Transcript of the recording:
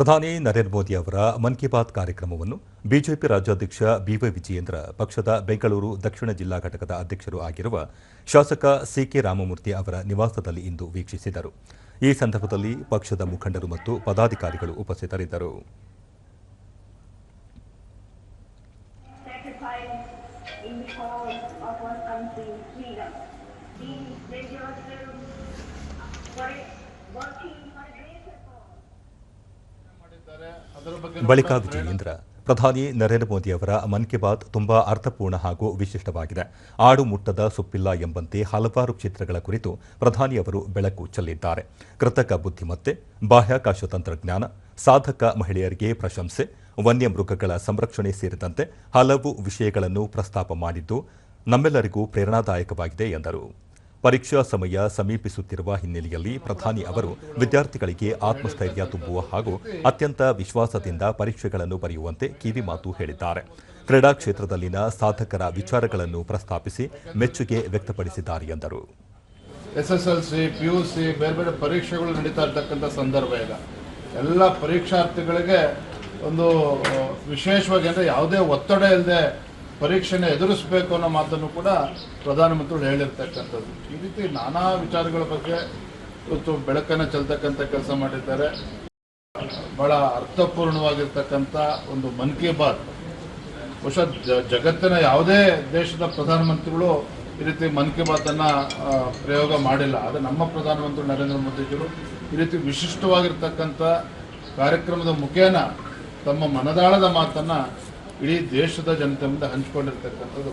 ಪ್ರಧಾನಿ ನರೇಂದ್ರ ಮೋದಿ ಅವರ ಮನ್ ಕಿ ಬಾತ್ ಕಾರ್ಯಕ್ರಮವನ್ನು ಬಿಜೆಪಿ ರಾಜ್ಯಾಧ್ಯಕ್ಷ ಬಿವೈ ವಿಜಯೇಂದ್ರ ಪಕ್ಷದ ಬೆಂಗಳೂರು ದಕ್ಷಿಣ ಜಿಲ್ಲಾ ಘಟಕದ ಅಧ್ಯಕ್ಷರು ಆಗಿರುವ ಶಾಸಕ ಸಿಕೆ ರಾಮಮೂರ್ತಿ ಅವರ ನಿವಾಸದಲ್ಲಿ ಇಂದು ವೀಕ್ಷಿಸಿದರು. ಈ ಸಂದರ್ಭದಲ್ಲಿ ಪಕ್ಷದ ಮುಖಂಡರು ಮತ್ತು ಪದಾಧಿಕಾರಿಗಳು ಉಪಸ್ಥಿತರಿದ್ದರು. ಬಳಿಕ ವಿಜಯೇಂದ್ರ ಪ್ರಧಾನಿ ನರೇಂದ್ರ ಮೋದಿ ಅವರ ಮನ್ ಕಿ ಬಾತ್ ತುಂಬಾ ಅರ್ಥಪೂರ್ಣ ಹಾಗೂ ವಿಶಿಷ್ಟವಾಗಿದೆ. ಆಡು ಮುಟ್ಟದ ಸುಪ್ಪಿಲ್ಲ ಎಂಬಂತೆ ಹಲವಾರು ಕ್ಷೇತ್ರಗಳ ಕುರಿತು ಪ್ರಧಾನಿ ಅವರು ಬೆಳಕು ಚೆಲ್ಲಿದ್ದಾರೆ. ಕೃತಕ ಬುದ್ಧಿಮತ್ತೆ, ಬಾಹ್ಯಾಕಾಶ ತಂತ್ರಜ್ಞಾನ, ಸಾಧಕ ಮಹಿಳೆಯರಿಗೆ ಪ್ರಶಂಸೆ, ವನ್ಯ ಮೃಗಗಳ ಸಂರಕ್ಷಣೆ ಸೇರಿದಂತೆ ಹಲವು ವಿಷಯಗಳನ್ನು ಪ್ರಸ್ತಾಪ ಮಾಡಿದ್ದು ನಮ್ಮೆಲ್ಲರಿಗೂ ಪ್ರೇರಣಾದಾಯಕವಾಗಿದೆ ಎಂದರು. ಪರೀಕ್ಷಾ ಸಮಯ ಸಮೀಪಿಸುತ್ತಿರುವ ಹಿನ್ನೆಲೆಯಲ್ಲಿ ಪ್ರಧಾನಿ ಅವರು ವಿದ್ಯಾರ್ಥಿಗಳಿಗೆ ಆತ್ಮಸ್ಥೈರ್ಯ ತುಂಬುವ ಹಾಗೂ ಅತ್ಯಂತ ವಿಶ್ವಾಸದಿಂದ ಪರೀಕ್ಷೆಗಳನ್ನು ಬರೆಯುವಂತೆ ಕಿವಿಮಾತು ಹೇಳಿದ್ದಾರೆ. ಕ್ರೀಡಾ ಕ್ಷೇತ್ರದಲ್ಲಿನ ಸಾಧಕರ ವಿಚಾರಗಳನ್ನು ಪ್ರಸ್ತಾಪಿಸಿ ಮೆಚ್ಚುಗೆ ವ್ಯಕ್ತಪಡಿಸಿದ್ದಾರೆ ಎಂದರು. ಎಸ್ ಪಿಯುಸಿ ಬೇರೆ ಬೇರೆ ಪರೀಕ್ಷೆಗಳು ನಡೀತಾ ಇರ್ತಕ್ಕಂಥ ಸಂದರ್ಭ ಈಗ. ಎಲ್ಲ ಪರೀಕ್ಷಾರ್ಥಿಗಳಿಗೆ ಒಂದು, ವಿಶೇಷವಾಗಿ ಅಂದರೆ ಯಾವುದೇ ಒತ್ತಡ ಇಲ್ಲದೆ ಪರೀಕ್ಷೆನ ಎದುರಿಸಬೇಕು ಅನ್ನೋ ಮಾತನ್ನು ಕೂಡ ಪ್ರಧಾನಮಂತ್ರಿಗಳು ಹೇಳಿರ್ತಕ್ಕಂಥದ್ದು. ಈ ರೀತಿ ನಾನಾ ವಿಚಾರಗಳ ಬಗ್ಗೆ ಇವತ್ತು ಬೆಳಕನ್ನು ಚೆಲ್ತಕ್ಕಂಥ ಕೆಲಸ ಮಾಡಿದ್ದಾರೆ. ಬಹಳ ಅರ್ಥಪೂರ್ಣವಾಗಿರ್ತಕ್ಕಂಥ ಒಂದು ಮನ್ ಕಿ ಬಾತ್. ಬಹುಶಃ ಜಗತ್ತಿನ ಯಾವುದೇ ದೇಶದ ಪ್ರಧಾನಮಂತ್ರಿಗಳು ಈ ರೀತಿ ಮನ್ ಕಿ ಬಾತನ್ನು ಪ್ರಯೋಗ ಮಾಡಿಲ್ಲ. ಆದರೆ ನಮ್ಮ ಪ್ರಧಾನಮಂತ್ರಿ ನರೇಂದ್ರ ಮೋದಿಜಿಗಳು ಈ ರೀತಿ ವಿಶಿಷ್ಟವಾಗಿರ್ತಕ್ಕಂಥ ಕಾರ್ಯಕ್ರಮದ ಮುಖೇನ ತಮ್ಮ ಮನದಾಳದ ಮಾತನ್ನ ಇಡೀ ದೇಶದ ಜನತೆ ಮುಂದೆ ಹಂಚಿಕೊಂಡಿರ್ತಕ್ಕಂಥದ್ದು